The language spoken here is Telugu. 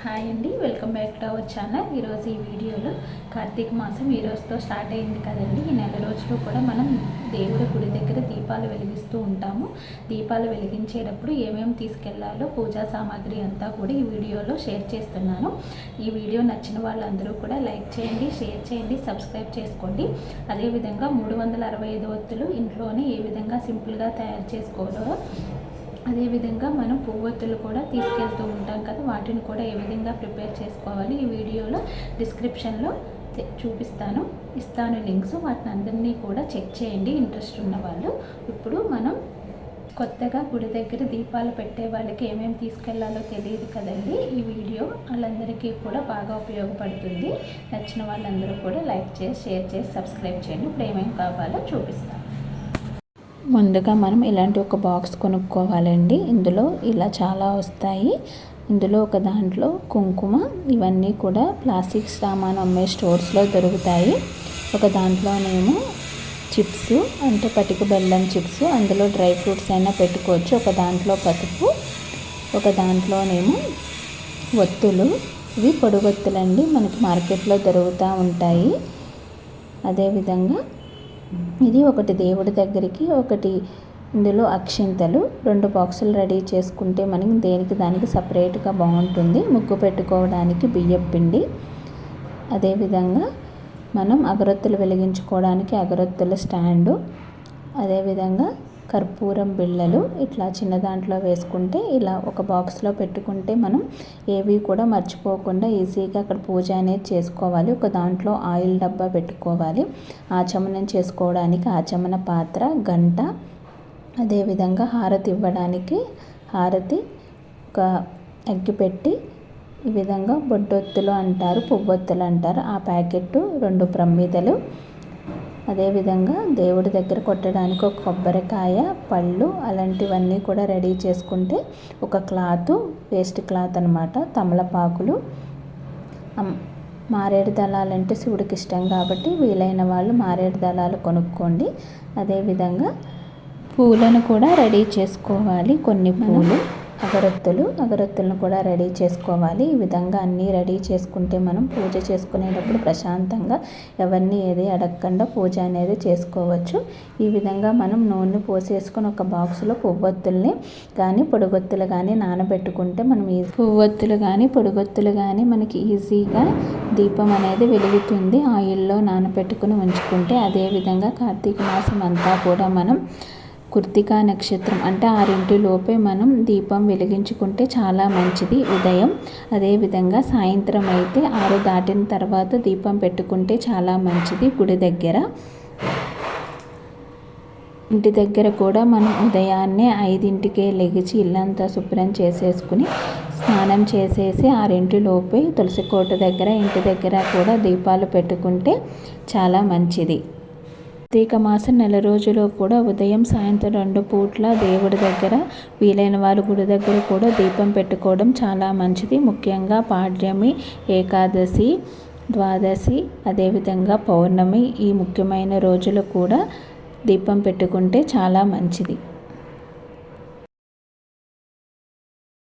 హాయ్ అండి welcome back to our channel. ఈరోజు ఈ వీడియోలో కార్తీక మాసం ఈ రోజుతో స్టార్ట్ అయింది కదండి. ఈ నెల రోజులు కూడా మనం దేవుడి గుడి దగ్గర దీపాలు వెలిగిస్తూ ఉంటాము. దీపాలు వెలిగించేటప్పుడు ఏమేమి తీసుకెళ్ళాలో పూజా సామాగ్రి అంతా కూడా ఈ వీడియోలో షేర్ చేస్తున్నాను. ఈ వీడియో నచ్చిన వాళ్ళందరూ కూడా లైక్ చేయండి షేర్ చేయండి సబ్స్క్రైబ్ చేసుకోండి. అదేవిధంగా మూడు వందల అరవై ఐదు ఒత్తులు ఇంట్లోనే ఏ విధంగా సింపుల్గా తయారు చేసుకోవాలో అదేవిధంగా మనం పువ్వొత్తులు కూడా తీసుకెళ్తూ ఉంటాం కదా వాటిని కూడా ఏ విధంగా ప్రిపేర్ చేసుకోవాలి ఈ వీడియోలో డిస్క్రిప్షన్లో చూపిస్తాను. ఇస్తాను లింక్స్ వాటిని అందరినీ కూడా చెక్ చేయండి ఇంట్రెస్ట్ ఉన్న వాళ్ళు. ఇప్పుడు మనం కొత్తగా గుడి దగ్గర దీపాలు పెట్టే వాళ్ళకి ఏమేమి తీసుకెళ్ళాలో తెలియదు కదండి. ఈ వీడియో వాళ్ళందరికీ కూడా బాగా ఉపయోగపడుతుంది. నచ్చిన వాళ్ళందరూ కూడా లైక్ చేసి షేర్ చేసి సబ్స్క్రైబ్ చేయండి. ఇప్పుడు ఏమేమి కావాలో చూపిస్తాను. ముందుగా మనం ఇలాంటి ఒక బాక్స్ కొనుక్కోవాలండి. ఇందులో ఇలా చాలా వస్తాయి. ఇందులో ఒక దాంట్లో కుంకుమ ఇవన్నీ కూడా ప్లాస్టిక్ సామాన్ అమ్మే స్టోర్స్లో దొరుకుతాయి. ఒక దాంట్లోనేమో చిప్స్ అంటే పటిక బెల్లం చిప్స్ అందులో డ్రై ఫ్రూట్స్ అయినా పెట్టుకోవచ్చు. ఒక దాంట్లో పసుపు ఒక దాంట్లోనేమో ఒత్తులు. ఇవి పొడుగొత్తులండి మనకి మార్కెట్లో దొరుకుతూ ఉంటాయి. అదేవిధంగా ఇది ఒకటి దేవుడి దగ్గరికి ఒకటి ఇందులో అక్షింతలు. రెండు బాక్సులు రెడీ చేసుకుంటే మనకి దేనికి దానికి సపరేట్గా బాగుంటుంది. ముగ్గు పెట్టుకోవడానికి బియ్యం పిండి. అదేవిధంగా మనం అగరొత్తులు వెలిగించుకోవడానికి అగరొత్తుల స్టాండు. అదేవిధంగా కర్పూరం బిళ్ళలు ఇట్లా చిన్న దాంట్లో వేసుకుంటే ఇలా ఒక బాక్స్లో పెట్టుకుంటే మనం ఏవి కూడా మర్చిపోకుండా ఈజీగా అక్కడ పూజ అనేది చేసుకోవాలి. ఒక దాంట్లో ఆయిల్ డబ్బా పెట్టుకోవాలి. ఆచమనం చేసుకోవడానికి ఆచమన పాత్ర గంట అదేవిధంగా హారతి ఇవ్వడానికి హారతి ఒక అగ్గి పెట్టి ఈ విధంగా బొడ్డొత్తులు అంటారు పువ్వొత్తులు అంటారు. ఆ ప్యాకెట్ రెండు ప్రమిదలు అదేవిధంగా దేవుడి దగ్గర కొట్టడానికి ఒక కొబ్బరికాయ పళ్ళు అలాంటివన్నీ కూడా రెడీ చేసుకుంటే ఒక క్లాత్ వేస్ట్ క్లాత్ అనమాట తమలపాకులు. మారేడు దళాలంటే శివుడికి ఇష్టం కాబట్టి వీలైన వాళ్ళు మారేడు దళాలు కొనుక్కోండి. అదేవిధంగా పూలను కూడా రెడీ చేసుకోవాలి కొన్ని పూలు. అగరొత్తులు అగరొత్తులను కూడా రెడీ చేసుకోవాలి. ఈ విధంగా అన్నీ రెడీ చేసుకుంటే మనం పూజ చేసుకునేటప్పుడు ప్రశాంతంగా ఎవరిని ఏది అడగకుండా పూజ అనేది చేసుకోవచ్చు. ఈ విధంగా మనం నూనె పోసేసుకొని ఒక బాక్స్లో పువ్వొత్తుల్ని కానీ పొడిగొత్తులు కానీ నానబెట్టుకుంటే మనం ఈ పువ్వొత్తులు కానీ పొడిగొత్తులు కానీ మనకి ఈజీగా దీపం అనేది వెలుగుతుంది. ఆయిల్లో నానబెట్టుకుని ఉంచుకుంటే అదేవిధంగా కార్తీక మాసం అంతా కూడా మనం కృతికా నక్షత్రం అంటే ఆరింటిలోపే మనం దీపం వెలిగించుకుంటే చాలా మంచిది ఉదయం. అదేవిధంగా సాయంత్రం అయితే ఆరు దాటిన తర్వాత దీపం పెట్టుకుంటే చాలా మంచిది గుడి దగ్గర. ఇంటి దగ్గర కూడా మనం ఉదయాన్నే ఐదింటికే లెగిచి ఇల్లంతా శుభ్రం చేసేసుకుని స్నానం చేసేసి ఆరింటిలోపే తులసి కోట దగ్గర ఇంటి దగ్గర కూడా దీపాలు పెట్టుకుంటే చాలా మంచిది. కార్తీక మాసం నెల రోజులు కూడా ఉదయం సాయంత్రం రెండు పూట్ల దేవుడి దగ్గర వీలైన వారు గుడి దగ్గర కూడా దీపం పెట్టుకోవడం చాలా మంచిది. ముఖ్యంగా పాడ్యమి ఏకాదశి ద్వాదశి అదేవిధంగా పౌర్ణమి ఈ ముఖ్యమైన రోజులు కూడా దీపం పెట్టుకుంటే చాలా మంచిది.